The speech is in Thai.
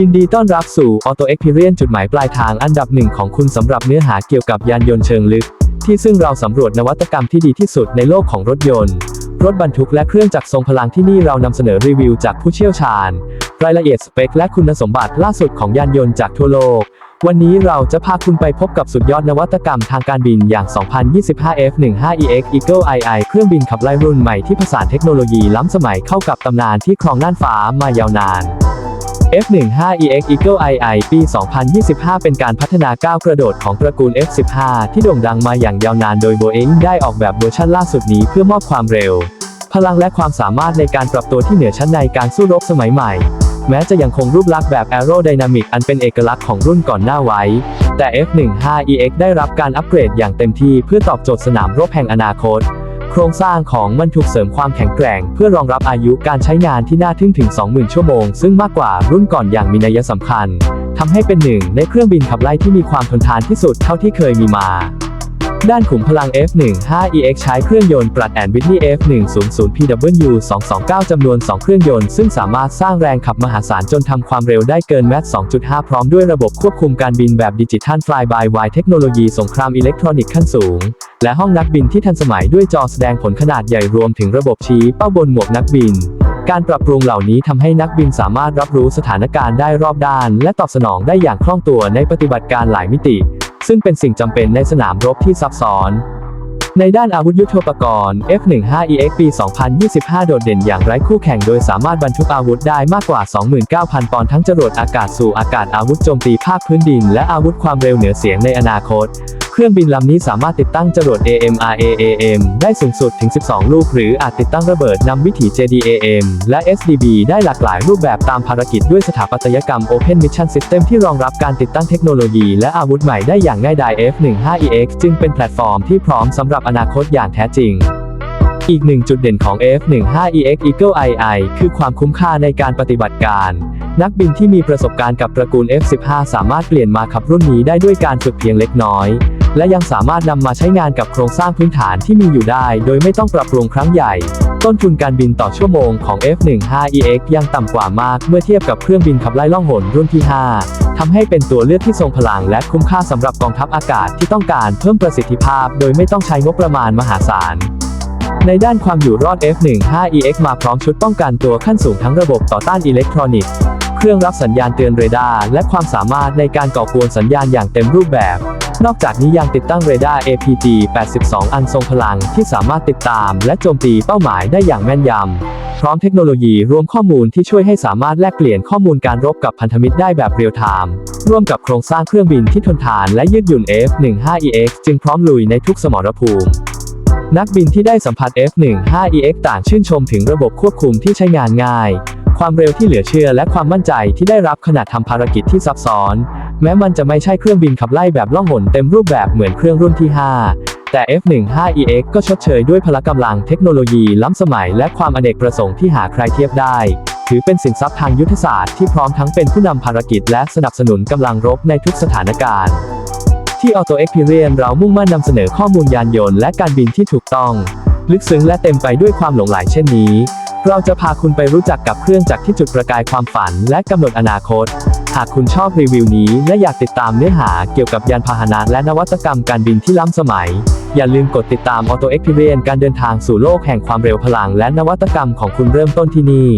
ยินดีต้อนรับสู่ Auto Experience จุดหมายปลายทางอันดับหนึ่งของคุณสำหรับเนื้อหาเกี่ยวกับยานยนต์เชิงลึก ที่ซึ่งเราสำรวจนวัตกรรมที่ดีที่สุดในโลกของรถยนต์ รถบรรทุกและเครื่องจักรทรงพลังที่นี่เรานำเสนอรีวิวจากผู้เชี่ยวชาญ รายละเอียดสเปคและคุณสมบัติล่าสุดของยานยนต์จากทั่วโลก วันนี้เราจะพาคุณไปพบกับสุดยอดนวัตกรรมทางการบินอย่าง 2025 F15EX Eagle II เครื่องบินขับไล่รุ่นใหม่ที่ผสานเทคโนโลยีล้ำสมัยเข้ากับตำนานที่ครองน่านฟ้ามายาวนาน F15EX Eagle II ปี 2025 เป็นการพัฒนาก้าวกระโดดของตระกูล F15 ที่โด่งดังมาอย่างยาวนานโดย Boeing ได้ออกแบบเวอร์ชันล่าสุดนี้เพื่อมอบความเร็ว พลังและความสามารถในการปรับตัวที่เหนือชั้นในการสู้รบสมัยใหม่ แม้จะยังคงรูปลักษณ์แบบ Aerodynamic อันเป็นเอกลักษณ์ของรุ่นก่อนหน้าไว้ แต่ F15EX ได้รับการอัปเกรดอย่างเต็มที่เพื่อตอบโจทย์สนามรบแห่งอนาคต โครงสร้างของมันถูกเสริมความแข็งแกร่ง เพื่อรองรับอายุการใช้งานที่น่าทึ่งถึง 20,000 ชั่วโมง ซึ่งมากกว่ารุ่นก่อนอย่างมีนัยสำคัญทำให้เป็นหนึ่งในเครื่องบินขับไล่ที่มีความทนทานที่สุดเท่าที่เคยมีมาด้านขุมพลัง F15EX ใช้เครื่องยนต์ปรัดแอนวิทนี F100PW 229 จำนวน 2 เครื่องยนต์ ซึ่งสามารถสร้างแรงขับมหาศาลจนทำความเร็วได้เกินแมตช์2.5 พร้อมด้วยระบบควบคุมการบินแบบดิจิทัล Fly by Wire เทคโนโลยีสงครามอิเล็กทรอนิกส์ขั้นสูง และห้องนักบินที่ทันสมัยด้วยจอแสดงผลขนาดใหญ่รวมถึงระบบชี้เป้าบนหมวกนักบิน การปรับปรุงเหล่านี้ทำให้นักบินสามารถรับรู้สถานการณ์ได้รอบด้าน และตอบสนองได้อย่างคล่องตัวในปฏิบัติการหลายมิติ ซึ่งเป็นสิ่งจำเป็นในสนามรบที่ซับซ้อนในด้านอาวุธยุทโธปกรณ์ F15EX ปี 2025 โดดเด่นอย่างไร้คู่แข่งโดยสามารถบรรทุกอาวุธได้มากกว่า 29,000 ปอนด์ทั้งจรวดอากาศสู่อากาศอาวุธโจมตีภาคพื้นดิน และอาวุธความเร็วเหนือเสียงในอนาคต เครื่องบินลำนี้สามารถติดตั้งจรวด AMRAAM ได้สูงสุดถึง 12 ลูก หรืออาจติดตั้งระเบิดนำวิถี JDAM และ SDB ได้หลากหลายรูปแบบตามภารกิจด้วยสถาปัตยกรรม Open Mission System ที่รองรับการติดตั้งเทคโนโลยี และอาวุธใหม่ได้อย่างง่ายดาย F15EX จึงเป็นแพลตฟอร์มที่พร้อมสำหรับอนาคตอย่างแท้จริงอีกหนึ่งจุดเด่นของ F15EX Eagle II คือความคุ้มค่าในการปฏิบัติการ นักบินที่มีประสบการณ์กับตระกูล F15 สามารถเปลี่ยนมาขับรุ่นนี้ได้ด้วยการฝึกเพียงเล็กน้อย และยังสามารถนำมาใช้งานกับโครงสร้างพื้นฐานที่มีอยู่ได้ โดยไม่ต้องปรับปรุงครั้งใหญ่ ต้นทุนการบินต่อชั่วโมงของ F15EX ยังต่ำกว่ามากเมื่อเทียบกับเครื่องบินขับไล่ล่องหนรุ่นที่ 5 ทำให้เป็นตัวเลือกที่ทรงพลังและคุ้มค่าสำหรับกองทัพอากาศที่ต้องการเพิ่มประสิทธิภาพ โดยไม่ต้องใช้งบประมาณมหาศาลในด้านความอยู่รอด F15EX มาพร้อมชุดป้องกันตัวขั้นสูงทั้งระบบต่อต้านอิเล็กทรอนิกส์ เครื่องรับสัญญาณเตือนเรดาร์และความสามารถในการก่อกวนสัญญาณอย่างเต็มรูปแบบ นอกจากนี้ยังติดตั้งเรดาร์ APG 82 อันทรงพลังที่สามารถติดตามและโจมตีเป้าหมายได้อย่างแม่นยำ พร้อมเทคโนโลยีรวมข้อมูลที่ช่วยให้สามารถแลกเปลี่ยนข้อมูลการรบกับพันธมิตรได้แบบเรียลไทม์ ร่วมกับโครงสร้างเครื่องบินที่ทนทานและยืดหยุ่น F15EX จึงพร้อมลุยในทุกสมรภูมินักบินที่ได้สัมผัส F15EX ต่างชื่นชมถึงระบบควบคุมที่ใช้งานง่าย ความเร็วที่เหลือเชื่อและความมั่นใจที่ได้รับขณะทำภารกิจที่ซับซ้อน แม้มันจะไม่ใช่เครื่องบินขับไล่แบบล่องหนเต็มรูปแบบเหมือนเครื่องรุ่นที่ 5 แต่ F15EX ก็ชดเชยด้วยพละกำลังเทคโนโลยีล้ำสมัยและความอเนกประสงค์ที่หาใครเทียบได้ ถือเป็นสินทรัพย์ทางยุทธศาสตร์ที่พร้อมทั้งเป็นผู้นำภารกิจและสนับสนุนกำลังรบในทุกสถานการณ์ที่ Auto Experience เรามุ่งมั่นนำเสนอข้อมูลยานยนต์และการบินที่ถูกต้อง ลึกซึ้งและเต็มไปด้วยความหลงใหลเช่นนี้ เราจะพาคุณไปรู้จักกับเครื่องจักรที่จุดประกายความฝันและกำหนดอนาคต หากคุณชอบรีวิวนี้และอยากติดตามเนื้อหาเกี่ยวกับยานพาหนะและนวัตกรรมการบินที่ล้ำสมัย อย่าลืมกดติดตาม Auto Experience การเดินทางสู่โลกแห่งความเร็วพลัง และนวัตกรรมของคุณเริ่มต้นที่นี่